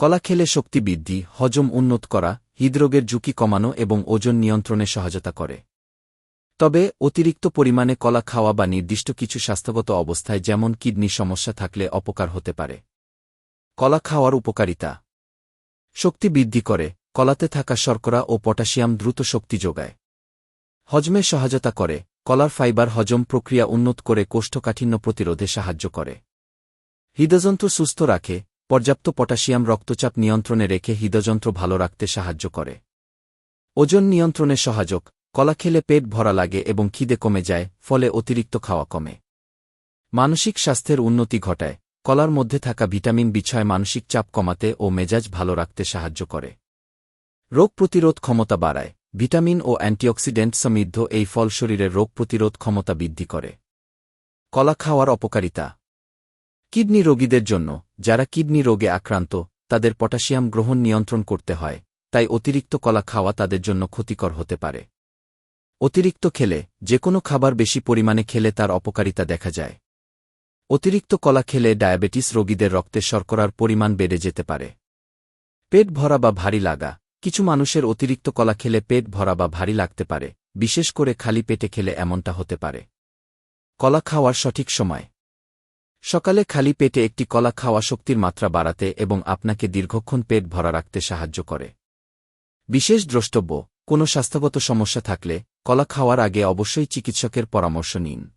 কলা খেলে শক্তি বৃদ্ধি, হজম উন্নত করা, হৃদরোগের ঝুঁকি কমানো এবং ওজন নিয়ন্ত্রণে সহায়তা করে। তবে, অতিরিক্ত পরিমাণে কলা খাওয়া বা নির্দিষ্ট কিছু স্বাস্থ্যগত অবস্থায় যেমন কিডনি সমস্যা থাকলে অপকার হতে পারে। কলা খাওয়ার উপকারিতা। শক্তি বৃদ্ধি করে, কলাতে থাকা শর্করা ও পটাশিয়াম দ্রুত শক্তি যোগায়। হজমে সহায়তা করে, কলার ফাইবার হজম প্রক্রিয়া উন্নত করে কোষ্ঠকাঠিন্য প্রতিরোধে সাহায্য করে। হৃদযন্ত্র সুস্থ রাখে পর্যাপ্ত পটাশিয়াম রক্তচাপ নিয়ন্ত্রণে রেখে হৃদযন্ত্র ভালো রাখতে সাহায্য করে। ওজন নিয়ন্ত্রণে সহায়ক, কলা খেলে পেট ভরা লাগে এবং খিদে কমে যায়, ফলে অতিরিক্ত খাওয়া কমে। মানসিক স্বাস্থ্যের উন্নতি ঘটায়, কলার মধ্যে থাকা ভিটামিন বিছয় মানসিক চাপ কমাতে ও মেজাজ ভালো রাখতে সাহায্য করে। রোগ প্রতিরোধ ক্ষমতা বাড়ায়, ভিটামিন ও অ্যান্টিঅক্সিডেন্ট সমৃদ্ধ এই ফল শরীরের রোগ প্রতিরোধ ক্ষমতা বৃদ্ধি করে। কলা খাওয়ার অপকারিতা কিডনি রোগীদের জন্য, যারা কিডনি রোগে আক্রান্ত, তাদের পটাশিয়াম গ্রহণ নিয়ন্ত্রণ করতে হয়, তাই অতিরিক্ত কলা খাওয়া তাদের জন্য ক্ষতিকর হতে পারে। অতিরিক্ত খেলে যে কোনো খাবার বেশি পরিমাণে খেলে তার অপকারিতা দেখা যায়। অতিরিক্ত কলা খেলে ডায়াবেটিস রোগীদের রক্তে শর্করার পরিমাণ বেড়ে যেতে পারে। পেট ভরা বা ভারী লাগা, কিছু মানুষের অতিরিক্ত কলা খেলে পেট ভরা বা ভারী লাগতে পারে, বিশেষ করে খালি পেটে খেলে এমনটা হতে পারে। কলা খাওয়ার সঠিক সময় সকালে খালি পেটে একটি কলা খাওয়া শক্তির মাত্রা বাড়াতে এবং আপনাকে দীর্ঘক্ষণ পেট ভরা রাখতে সাহায্য করে। বিশেষ দ্রষ্টব্য, কোনো স্বাস্থ্যগত সমস্যা থাকলে কলা খাওয়ার আগে অবশ্যই চিকিৎসকের পরামর্শ নিন।